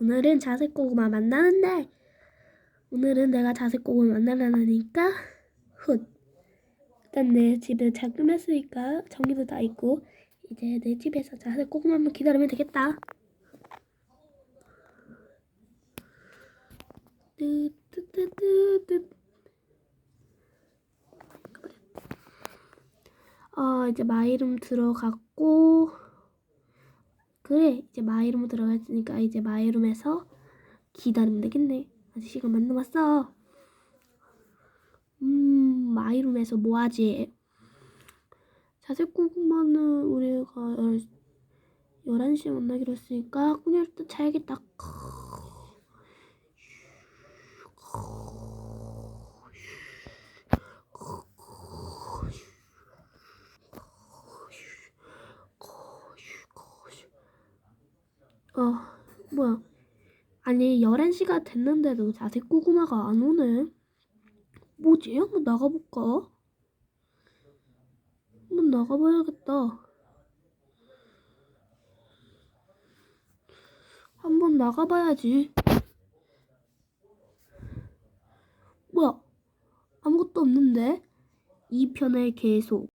오늘은 자색 고구마 만나는데 오늘은 내가 자색 고구마 만나려니까 훗. 일단 내 집에 자금했으니까 전기도 다 있고 이제 내 집에서 자색 고구마만 기다리면 되겠다. 어 이제 마이룸 들어갔고 그래 이제 마이룸 들어갔으니까 이제 마이룸에서 기다리면 되겠네. 아직 시간 안 남았어. 음 마이룸에서 뭐하지? 자색 고구마는 우리가 열, 11시에 만나기로 했으니까 일단 자야겠다 어, 뭐야. 아니, 11시가 됐는데도 자색 고구마가 안 오네. 뭐지? 한번 나가볼까? 한번 나가봐야겠다. 한번 나가봐야지. 뭐야? 아무것도 없는데? 2편을 계속.